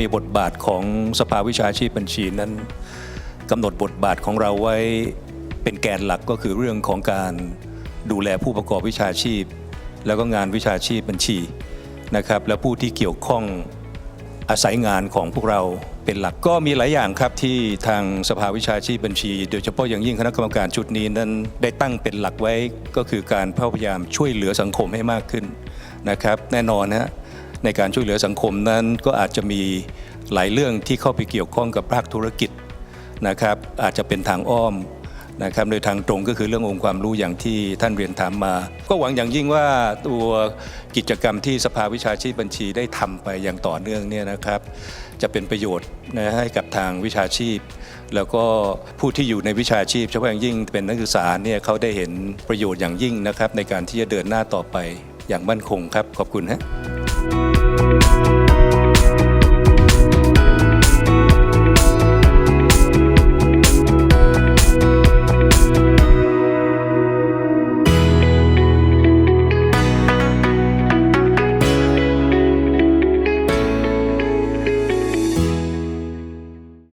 มีบทบาทของสภาวิชาชีพบัญชีนั้นกำหนดบทบาทของเราไว้เป็นแกนหลักก็คือเรื่องของการดูแลผู้ประกอบวิชาชีพ แล้วก็งานวิชาชีพบัญชีนะครับและผู้ที่เกี่ยวข้องอาศัยงานของพวกเราเป็นหลักก็มีหลายอย่างครับที่ทางสภาวิชาชีพบัญชี โดยเฉพาะอย่างยิ่งคณะกรรมการชุดนี้นั้นได้ตั้งเป็นหลักไว้ก็คือการพยายามช่วยเหลือสังคมให้มากขึ้นนะครับ แน่นอนนะฮะ ในการช่วยเหลือสังคมนั้นก็อาจจะมีหลายเรื่องที่เข้าไปเกี่ยวข้องกับภาคธุรกิจนะครับ อาจจะเป็นทางอ้อมนะครับโดยทางตรงก็คือเรื่ององค์ความรู้อย่างที่ท่านเรียนถามมา ก็หวังอย่างยิ่งว่าตัวกิจกรรมที่สภาวิชาชีพบัญชีได้ทำไปอย่างต่อเนื่องเนี่ยนะครับ จะเป็นประโยชน์นะให้กับทางวิชาชีพ แล้วก็ผู้ที่อยู่ในวิชาชีพเฉพาะอย่างยิ่งเป็นนักศึกษาเนี่ยเขาได้เห็นประโยชน์อย่างยิ่งนะครับในการที่จะเดินหน้าต่อไปอย่างมั่นคงครับขอบคุณฮะ you